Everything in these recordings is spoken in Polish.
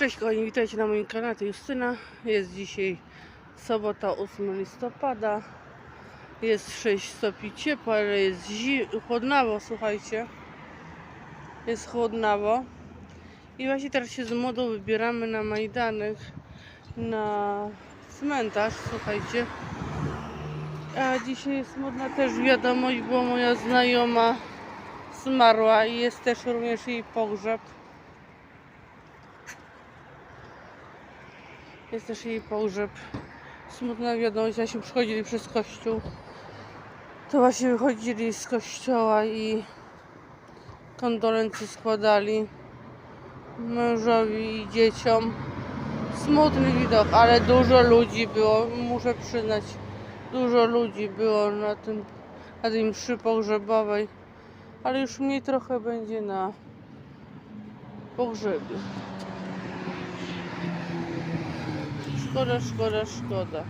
Cześć kochani, witajcie na moim kanale, to Justyna. Jest dzisiaj sobota 8 listopada. Jest 6 stopni ciepła, ale jest chłodnawo, słuchajcie. Jest chłodnawo. I właśnie teraz się z młodą wybieramy na Majdanek, na cmentarz, słuchajcie. A dzisiaj jest modna też wiadomość, bo moja znajoma zmarła i jest też również jej pogrzeb. Jest też jej pogrzeb. Smutna wiadomość, się przychodzili przez kościół. To właśnie wychodzili z kościoła i kondolencje składali mężowi i dzieciom. Smutny widok, ale dużo ludzi było, muszę przyznać. Dużo ludzi było na tym, na tej mszy pogrzebowej. Ale już mniej trochę będzie na pogrzebie. шкода, шкода, шкода.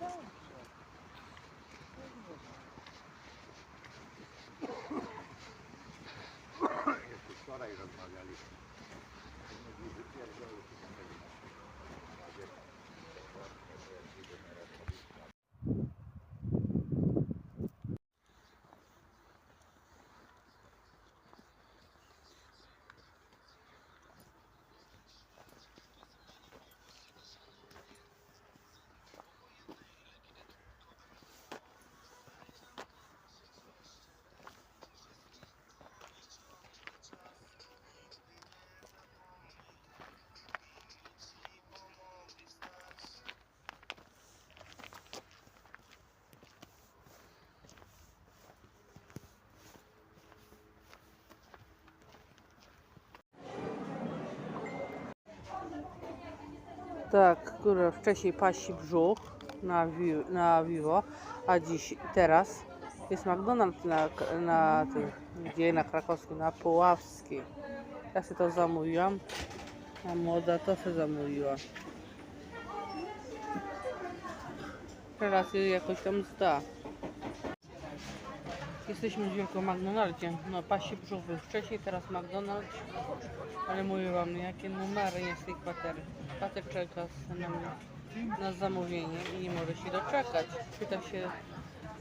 go. Tak, która wcześniej pasi brzuch na, wi- na Vivo, a dziś, teraz jest McDonald's na, na tym, gdzie na krakowskiej, na Puławskiej. Ja sobie to zamówiłam, a młoda to sobie zamówiła. Teraz jej jakoś tam zda. Jesteśmy w Wielką McDonaldzie. No pasi brzuch był wcześniej, teraz McDonald's. Ale mówię wam, jakie numery jest tej kwatery. Pater czeka na na zamówienie i nie może się doczekać. Pyta się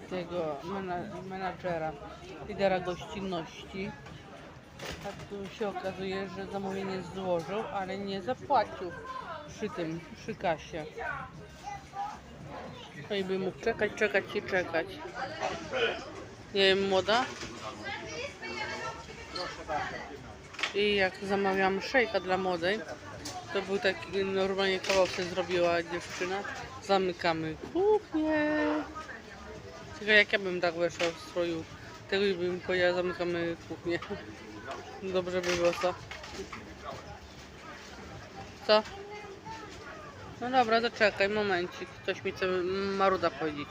tego mena- menadżera, lidera gościnności. A tu się okazuje, że zamówienie złożył, ale nie zapłacił przy tym, przy kasie. No i by mógł czekać, czekać i czekać. Nie wiem, młoda? I jak zamawiałam szejka dla młodej, to był taki normalnie kawał sobie zrobiła dziewczyna. Zamykamy kuchnię. Tylko jak ja bym tak weszła w stroju, tego i bym powiedziała zamykamy kuchnię. Dobrze by było co? Co? No dobra, to czekaj, momencik. Ktoś mi chce maruda powiedzieć.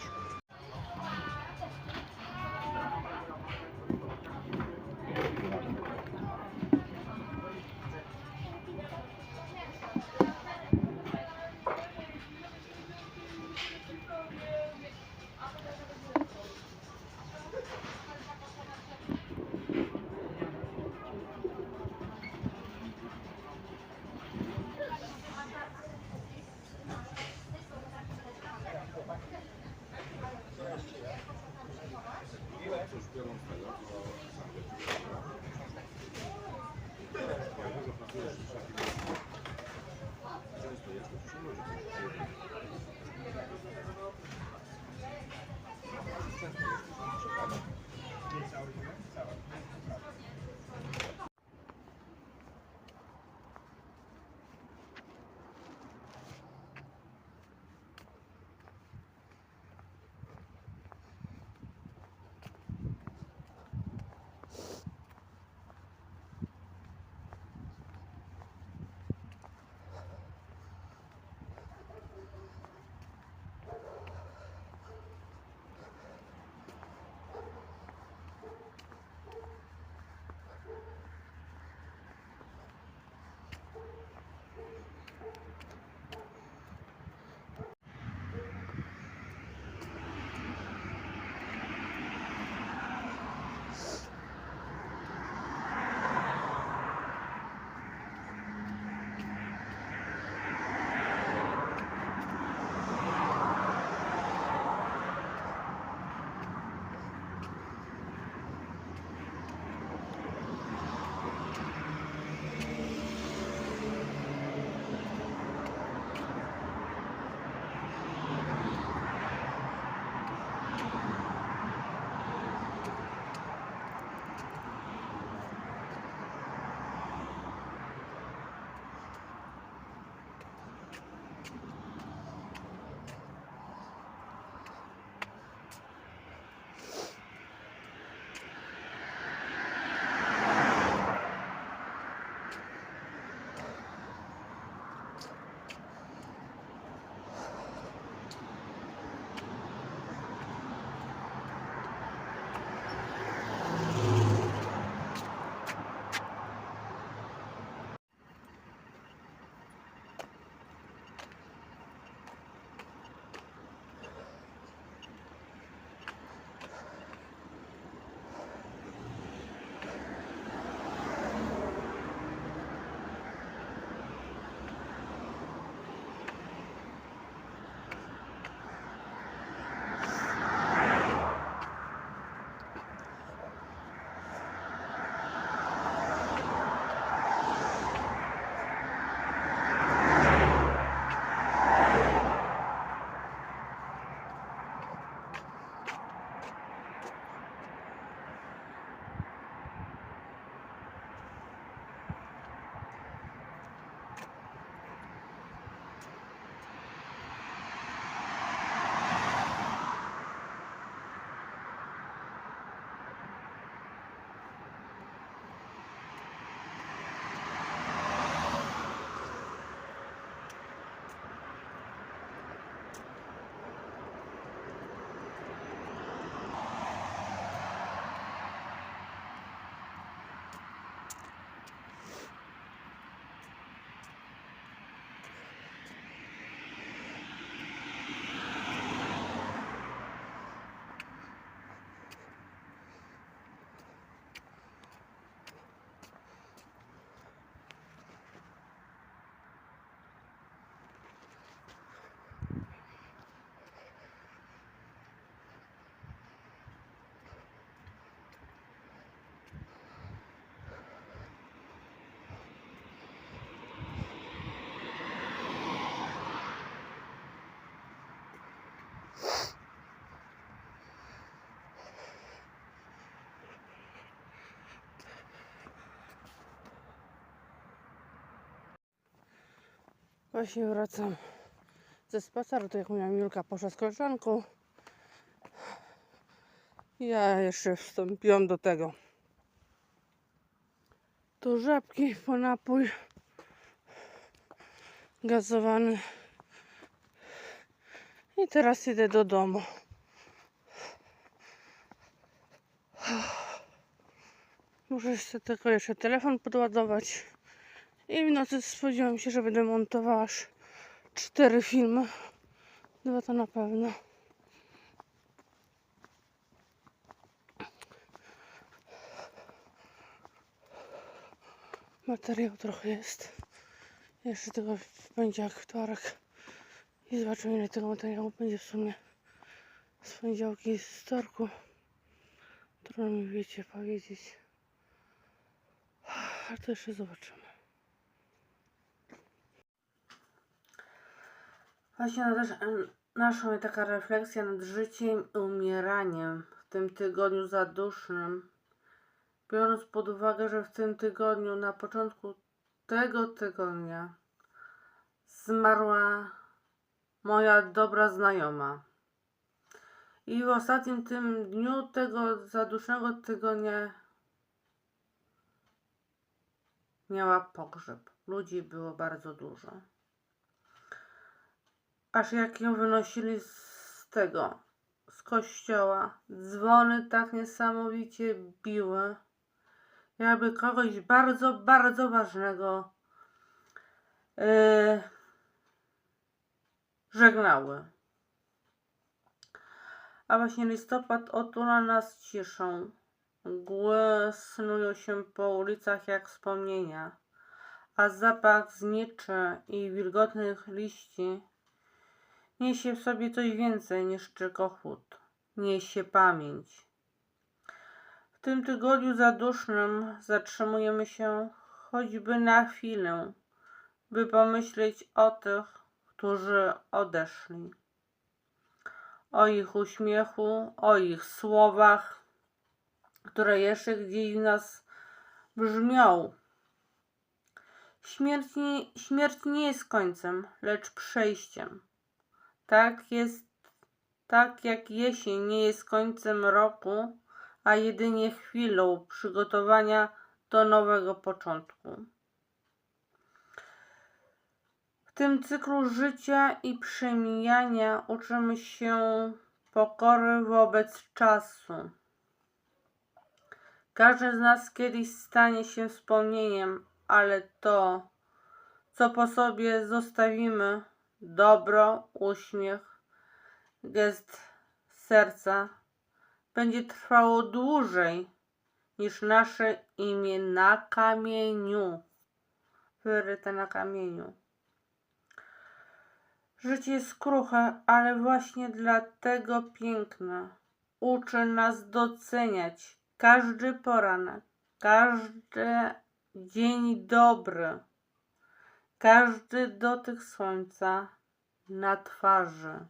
Właśnie wracam ze spaceru, to jak moja Milka poszła z koleżanką. Ja jeszcze wstąpiłam do tego. Do żabki po napój gazowany. I teraz idę do domu. Muszę sobie tylko jeszcze telefon podładować. I w nocy spodziewam się, że będę montowała aż cztery filmy. Dwa to na pewno. Materiał trochę jest. Jeszcze tylko w poniedziałek, wtorek. I zobaczymy ile tego materiału będzie w sumie z poniedziałki z wtorku. Trudno mi wiecie powiedzieć. A to jeszcze zobaczymy. Właśnie też mnie taka refleksja nad życiem i umieraniem w tym tygodniu zadusznym. Biorąc pod uwagę, że w tym tygodniu, na początku tego tygodnia, zmarła moja dobra znajoma. I w ostatnim tym dniu tego zadusznego tygodnia miała pogrzeb. Ludzi było bardzo dużo. Aż jak ją wynosili z tego, z kościoła, dzwony tak niesamowicie biły, jakby kogoś bardzo, bardzo ważnego yy, żegnały. A właśnie listopad otula nas ciszą. Mgły snują się po ulicach jak wspomnienia, a zapach zniczy i wilgotnych liści niesie w sobie coś więcej niż tylko chłód. Niesie pamięć. W tym tygodniu zadusznym zatrzymujemy się choćby na chwilę, by pomyśleć o tych, którzy odeszli. O ich uśmiechu, o ich słowach, które jeszcze gdzieś w nas brzmią. Śmierć nie, śmierć nie jest końcem, lecz przejściem. Tak jest, tak jak jesień nie jest końcem roku, a jedynie chwilą przygotowania do nowego początku. W tym cyklu życia i przemijania uczymy się pokory wobec czasu. Każdy z nas kiedyś stanie się wspomnieniem, ale to, co po sobie zostawimy, dobro, uśmiech, gest serca, będzie trwało dłużej niż nasze imię na kamieniu, wyryte na kamieniu. Życie jest kruche, ale właśnie dlatego piękne. Uczy nas doceniać każdy poranek, każdy dzień dobry, każdy dotyk słońca na twarzy.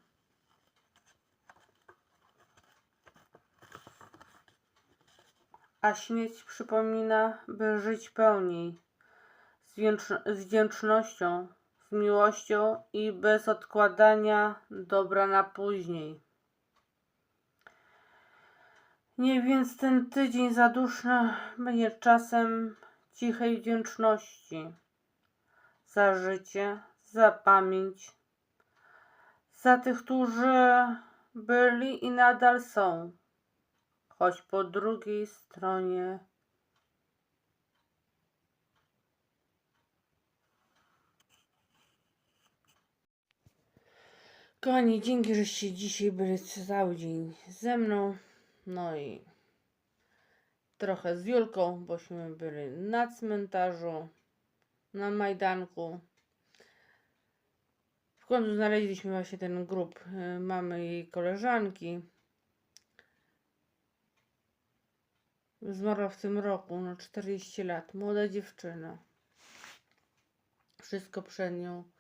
A śmierć przypomina, by żyć pełniej, z, wdzięcz- z wdzięcznością, z miłością i bez odkładania dobra na później. Niech więc ten tydzień zaduszny będzie czasem cichej wdzięczności za życie, za pamięć, za tych, którzy byli i nadal są, choć po drugiej stronie. Kochani, dzięki, żeście dzisiaj byli cały dzień ze mną. No i trochę z Julką, bośmy byli na cmentarzu, na Majdanku. W końcu znaleźliśmy właśnie ten grób y, mamy jej koleżanki. Zmarła w tym roku, no 40 lat, młoda dziewczyna. Wszystko przed nią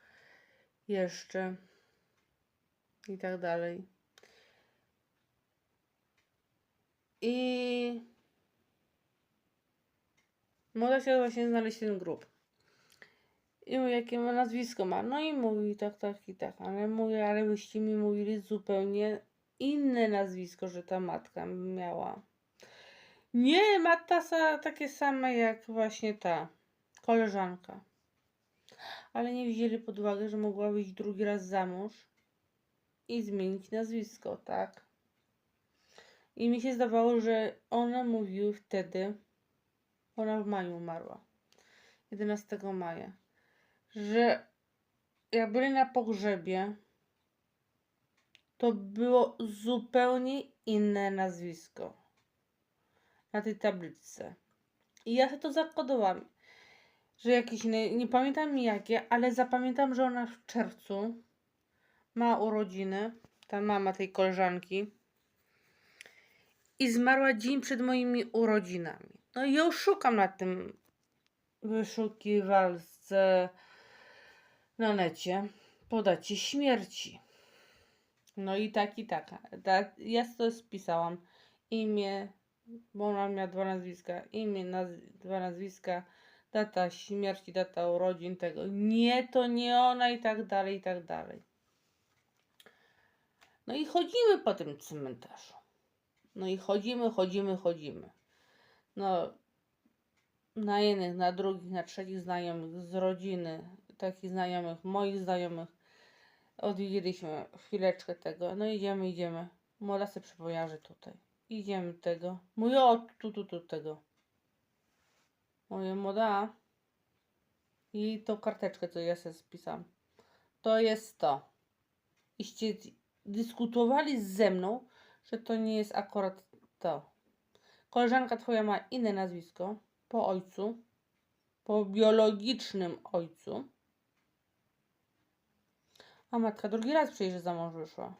jeszcze i tak dalej. I młoda chciała właśnie znaleźć ten grób. I jakie ma nazwisko ma. No i mówi tak, tak i tak. Ale mówię, ale byście mi mówili zupełnie inne nazwisko, że ta matka miała. Nie, matka takie same jak właśnie ta koleżanka. Ale nie wzięli pod uwagę, że mogła wyjść drugi raz za mąż i zmienić nazwisko, tak? I mi się zdawało, że one mówiły wtedy, ona w maju umarła, 11 maja, że jak byli na pogrzebie, to było zupełnie inne nazwisko na tej tabliczce. I ja sobie to zakodowałam, że jakieś, nie, nie pamiętam jakie, ale zapamiętam, że ona w czerwcu ma urodziny, ta mama tej koleżanki i zmarła dzień przed moimi urodzinami. No i ja szukam na tym wyszukiwalce na necie po dacie śmierci. No i tak i tak. Da, ja to spisałam. Imię, bo ona miała dwa nazwiska. Imię, naz, dwa nazwiska, data śmierci, data urodzin tego. Nie, to nie ona i tak dalej, i tak dalej. No i chodzimy po tym cmentarzu. No i chodzimy, chodzimy, chodzimy. No, na jednych, na drugich, na trzecich znajomych z rodziny, takich znajomych, moich znajomych. Odwiedziliśmy chwileczkę tego. No idziemy, idziemy. Młoda se że tutaj. Idziemy tego. Mówię, o, tu, tu, tu, tego. Mówię, młoda. I tą karteczkę, co ja sobie spisałam. To jest to. Iście dyskutowali ze mną, że to nie jest akurat to. Koleżanka twoja ma inne nazwisko po ojcu, po biologicznym ojcu. A matka drugi raz przecież za mąż wyszła.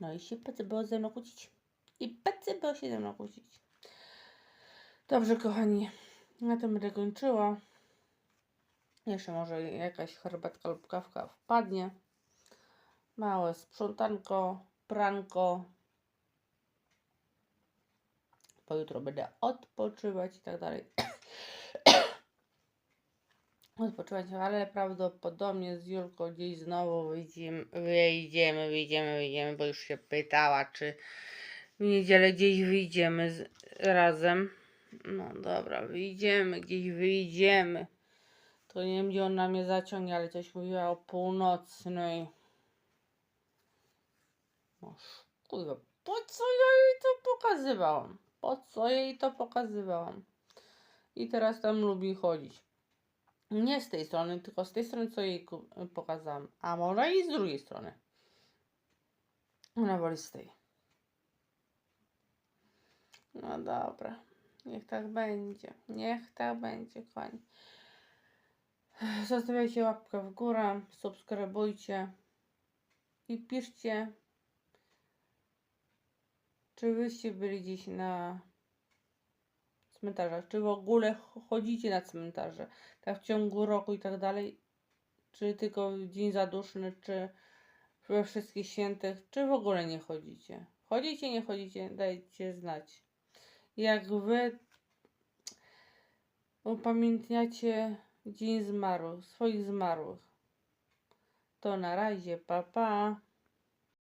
No i się pecy było ze mną kłócić. I pecy było się ze mną kłócić. Dobrze, kochani. Na tym będę kończyła. Jeszcze może jakaś herbatka lub kawka wpadnie. Małe sprzątanko, pranko. Pojutro będę odpoczywać i tak dalej. Odpoczywać, ale prawdopodobnie z Julką gdzieś znowu wyjdziemy, wyjdziemy, wyjdziemy, wyjdziemy, bo już się pytała, czy w niedzielę gdzieś wyjdziemy z, razem. No dobra, wyjdziemy, gdzieś wyjdziemy. To nie wiem, gdzie ona mnie zaciągnie, ale coś mówiła o północnej. No kurwa, po co ja jej to pokazywałam? Po co jej to pokazywałam? I teraz tam lubi chodzić. Nie z tej strony, tylko z tej strony, co jej pokazałam. A może i z drugiej strony. Ona woli z tej. No dobra. Niech tak będzie. Niech tak będzie, kochani. Zostawiajcie łapkę w górę, subskrybujcie i piszcie, czy wyście byli dziś na cmentarzach, czy w ogóle ch- chodzicie na cmentarze, tak w ciągu roku i tak dalej, czy tylko w dzień zaduszny, czy we wszystkich świętych, czy w ogóle nie chodzicie. Chodzicie, nie chodzicie, dajcie znać. Jak wy upamiętniacie dzień zmarłych, swoich zmarłych, to na razie, pa pa.